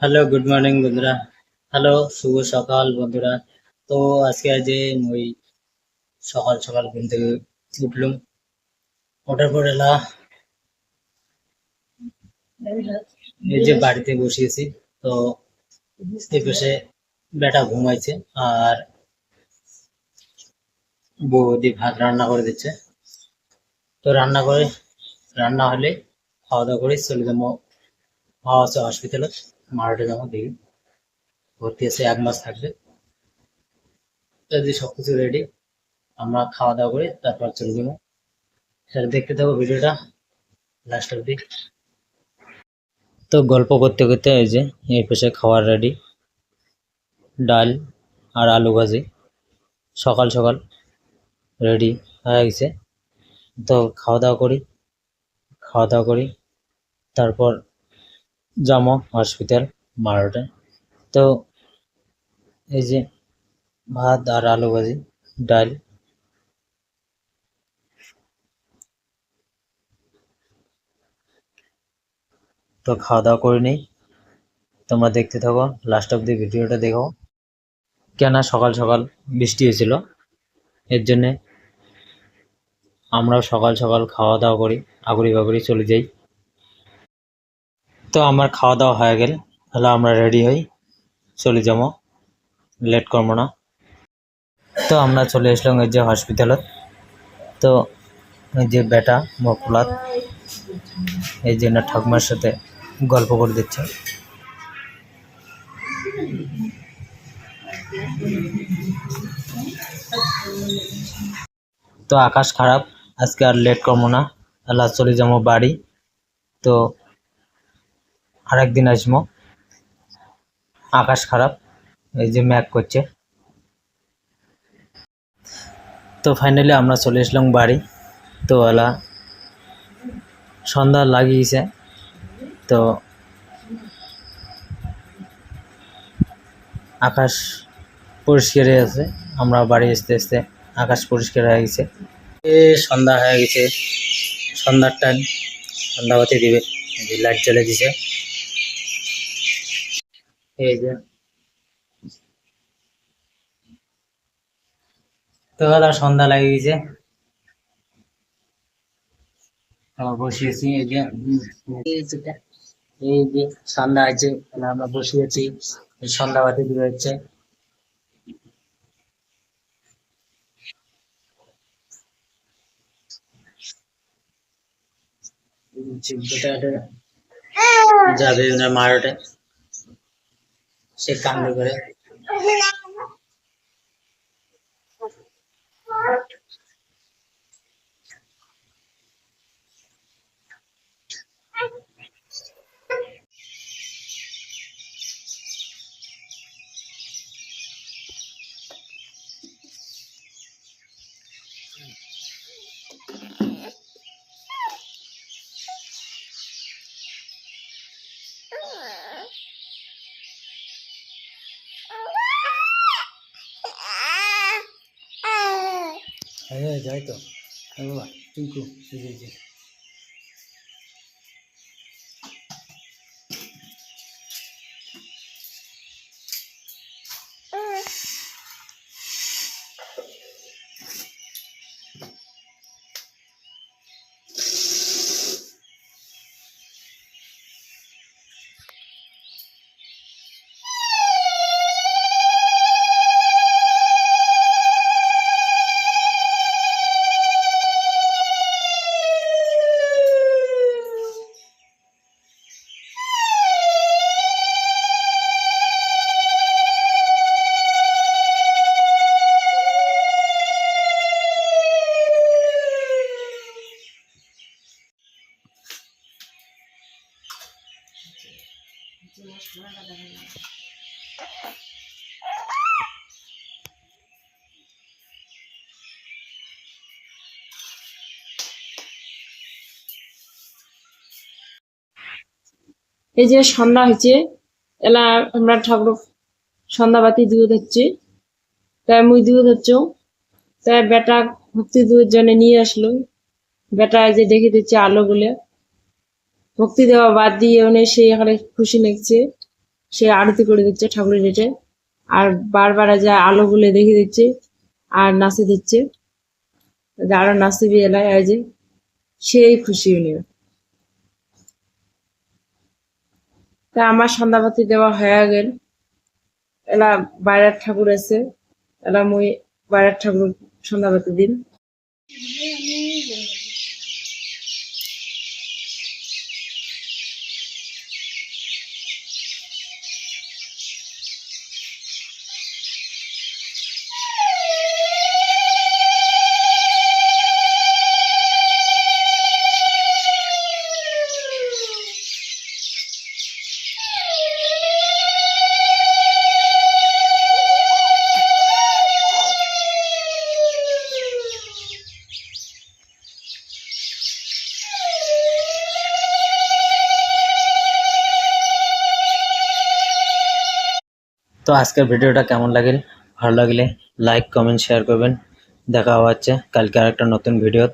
Hello good morning বন্ধুরা hello শুভ সকাল বন্ধুরা তো আজকে আজ ওই সকাল সকাল ঘুম থেকে উঠলুম। ওঠার পর এলা এই যে বাড়িতে বসিয়েছি তো এই বেটা ঘুমাইছে আর বৌদি ভাত রান্না করে দিচ্ছে। তো রান্না করে, রান্না হলে খাওয়া দাওয়া করে চলে যাব। আছে হসপিটালে যাব দেখি ভর্তি আছে, এক মাস থাকবে। যদি সবকিছু রেডি আমরা খাওয়া দাওয়া করে তারপর চলে যাব। সেটা দেখতে থাকো ভিডিওটা লাস্ট অব্দি তো গল্প করতে করতে এই যে এই পাশে খাওয়ার রেডি ডাল আর আলু ভাজি, সকাল সকাল রেডি হয়ে গেছে। তো খাওয়া দাওয়া করি, খাওয়া দাওয়া করি, তারপর যাব হসপিটাল বারোটায়। তো এই যে ভাত আর আলু ভাজি, ডাল। তো খাওয়া দাওয়া করে নিই। তোমরা দেখতে থাকো লাস্ট অব্দি ভিডিওটা দেখো। কেন সকাল সকাল বৃষ্টি হয়েছিল, এর জন্যে আমরাও সকাল সকাল খাওয়া দাওয়া করি, আগুড়ি বাগুড়ি চলে যাই। তো আমার খাওয়া দাওয়া হয়ে গেল। তাহলে আমরা রেডি হই। চলে যাব। লেট করব না। তো আমরা চলে আসলাম এই যে হসপিটালত তো এই যে বেটা মকুলাত এই যে না ঠাকুমার সাথে গল্প করে দিচ্ছে। তো আকাশ খারাপ, আজকে আর লেট করব না। তাহলে চলে যাব বাড়ি। তো আরেকদিন আসব। আকাশ খারাপ, এই যে ম্যাক করছে। তো ফাইনালি আমরা চলে আসলাম বাড়ি। তো এলা সন্ধ্যা লাগিয়েছে। তো আকাশ পরিষ্কার আছে। আমরা বাড়ি আসতে আসতে আকাশ পরিষ্কার হয়ে গেছে। এ সন্ধ্যা হয়ে গেছে। সন্ধ্যার টাইম সন্ধ্যাবাতি দিবে লাইট জ্বলে দিছে। এই যে। তো দাদা সন্ধ্যা লাগে গেছে আমরা বসিয়েছি এই যে এই যে সন্ধ্যা আছে আমরা বসিয়েছি। এই সন্ধ্যাবাতি দিবে হচ্ছে। এটা যাবে ওনার মারোটে। সে কান্ড করে। হ্যাঁ যাই তো। হ্যাঁ বাবা টিঙ্কু যে, এই যে। সন্ধ্যা হয়েছে, এলা আমরা ঠাকুর সন্ধ্যাবাতি দিয়ে ধরছি। তাই মুই দিয়ে ধরছ। তাই বেটা ভক্তি দুয়ের জন্য নিয়ে আসলো। বেটা যে দেখে দিচ্ছে আলো বলে ভক্তি দেওয়া বাদ দিয়ে উনি সে এখানে খুশি লাগছে। সে আরতি করে দিচ্ছে ঠাকুরের ডেটে আর বারবার যা আলো গুলে দেখে দিচ্ছে আর নাচে দিচ্ছে। যারা নাচবি এলায় এই যে সেই খুশি উনি। তা আমার সন্ধ্যাবাতি দেওয়া হয়ে গেল। এলা বাইরের ঠাকুর আছে। এলা মুই বাইরের ঠাকুর সন্ধ্যাবাতি দিন। তো আজকের ভিডিওটা কেমন লাগিল? ভালো লাগলে লাইক কমেন্ট শেয়ার করবেন। দেখা হচ্ছে কালকে আরেকটা নতুন ভিডিও